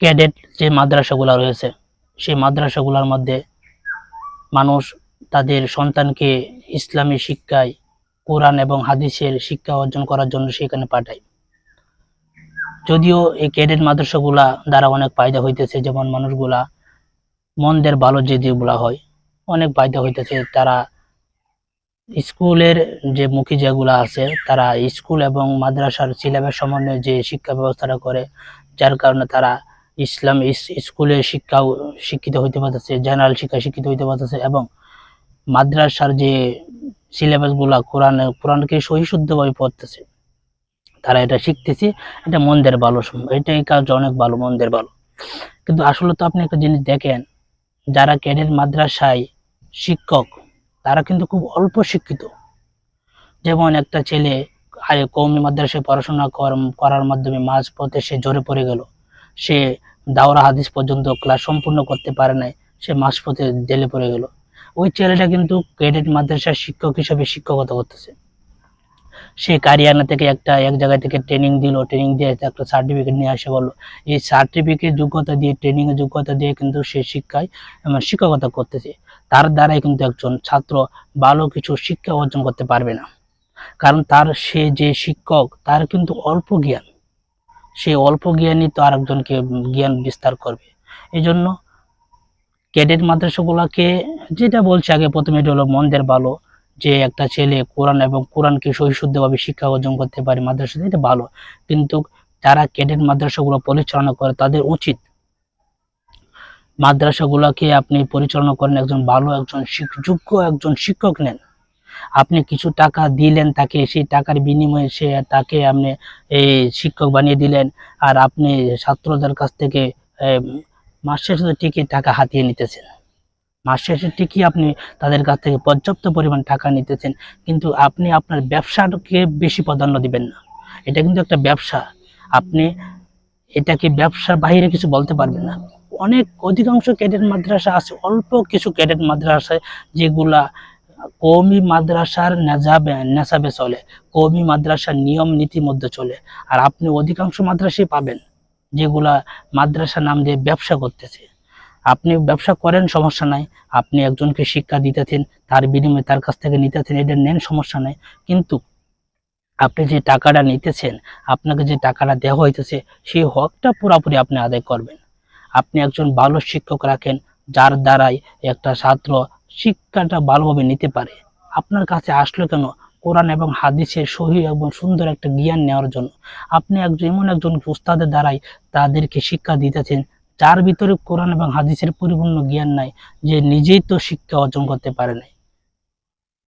Cadet যে মাদ্রাসাগুলো রয়েছে, সেই মাদ্রাসাগুলোর মধ্যে মানুষ তাদের সন্তানকে ইসলামী শিক্ষায়, কোরআন এবং হাদিসের শিক্ষা অর্জন করার জন্য সেখানে পাঠায়। যদিও এই ক্যাডেট মাদ্রাসাগুলা দ্বারা অনেক ফায়দা হইতেছে, যেমন মানুষগুলা মনদের ভালো যেগুলা হয়, অনেক ফায়দা হইতেছে। তারা স্কুলের যে মুখী যেগুলো আছে, তারা স্কুল এবং মাদ্রাসার সিলেবাস সমন্বয়ে যে শিক্ষা ব্যবস্থাটা করে, যার কারণে তারা ইসলাম ইস- স্কুলে শিক্ষাও শিক্ষিত হইতে পারতেছে, জেনারেল শিক্ষা শিক্ষিত হইতে পারতেছে এবং মাদ্রাসার যে সিলেবাসগুলা কোরআন, কোরআনকে সহিশুদ্ধভাবে পড়তেছে, তারা এটা শিখতেছে, এটা মনদের ভালো এটা কাজ অনেক ভালো, মনদের ভালো। কিন্তু আসলে তো আপনি একটা জিনিস দেখেন, যারা ক্যাডেট মাদ্রাসায় শিক্ষক, তারা কিন্তু খুব অল্প শিক্ষিত। যেমন একটা ছেলে কৌমি মাদ্রাসায় পড়াশোনা কর- করার মাধ্যমে মাঝ পথে সে জোরে পড়ে গেল। সে দাওরা হাদিস পর্যন্ত ক্লাস সম্পূর্ণ করতে পারে নাই, সে মাঝ পথে জেলে পড়ে গেল। ওই ছেলেটা কিন্তু ক্রেডিট মাদ্রাসার শিক্ষক হিসেবে শিক্ষকতা করতেছে। সে কারিয়ানা থেকে একটা, এক জায়গা থেকে ট্রেনিং দিল ট্রেনিং দিয়ে একটা সার্টিফিকেট নিয়ে আসে বলল, এই সার্টিফিকেট যোগ্যতা দিয়ে ট্রেনিং এর যোগ্যতা দিয়ে কিন্তু সে শিক্ষায় শিক্ষকতা করতেছে। তার দ্বারাই কিন্তু একজন ছাত্র ভালো কিছু শিক্ষা অর্জন করতে পারবে না। কারণ তার সে যে শিক্ষক, তার কিন্তু অল্প জ্ঞান। সে অল্প জ্ঞানই তো আরেকজনকে জ্ঞান বিস্তার করবে। এই জন্য ক্যাডেট মাদ্রাসাগুলোকে যেটা বলছে আগে প্রথমে এটা হলো মনদের ভালো, যে একটা ছেলে কোরআন এবং কোরআনকে সহিশুদ্ধভাবে শিক্ষা অর্জন করতে পারে মাদ্রাসাতে, এটা ভালো। কিন্তু যারা ক্যাডেট মাদ্রাসাগুলো পরিচালনা করে তাদের উচিত। মাদ্রাসাগুলোকে আপনি পরিচালনা করেন একজন ভালো, একজন যোগ্য একজন শিক্ষক নেন। আপনি কিছু টাকা দিলেন তাকে, সেই টাকার বিনিময়ে সে তাকে আপনি এই শিক্ষক বানিয়ে দিলেন। আর আপনি ছাত্রদের কাছ থেকে মাস শেষে ঠিকই টাকা হাতিয়ে নিতেছেন। মাস শেষে ঠিকই আপনি তাদের কাছ থেকে পর্যাপ্ত পরিমাণ টাকা নিতেছেন, কিন্তু আপনি আপনার ব্যবসাকে বেশি প্রাধান্য দিবেন না। এটা কিন্তু একটা ব্যবসা। আপনি এটাকে ব্যবসার বাইরে কিছু বলতে পারবেন না। অনেক অধিকাংশ ক্যাডেট মাদ্রাসা আছে, অল্প কিছু ক্যাডেট মাদ্রাসা যেগুলা কৌমি মাদ্রাসার নেজাবে নেশাবে চলে। কৌমি মাদ্রাসার নিয়ম নীতি মধ্যে চলে। আর আপনি অধিকাংশ মাদ্রাসায় পাবেন, যেগুলা মাদ্রাসা নাম দিয়ে ব্যবসা করতেছে। আপনি ব্যবসা করেন, সমস্যা নাই। আপনি একজনকে শিক্ষা দিতেছেন, তার বিনিময়ে তার কাছ থেকে নিতেছেন, এটা নেন, সমস্যা নাই। কিন্তু আপনি যে টাকাটা নিতেছেন, আপনাকে যে টাকাটা দেওয়া হইতেছে, সেই হকটা পুরোপুরি আপনি আদায় করবেন। আপনি একজন ভালো শিক্ষক রাখেন, যার দ্বারাই একটা ছাত্র শিক্ষাটা ভালোভাবে নিতে পারে। আপনার কাছে আসলো কেন? কোরআন এবং হাদিসের সহি এবং সুন্দর একটা জ্ঞান নেওয়ার জন্য। আপনি একজন, এমন একজন উস্তাদের দ্বারাই তাদেরকে শিক্ষা দিতেছেন, যার ভিতরে কোরআন এবং হাদিসের পরিপূর্ণ জ্ঞান নাই, যে নিজেই তো শিক্ষা অর্জন করতে পারে নাই।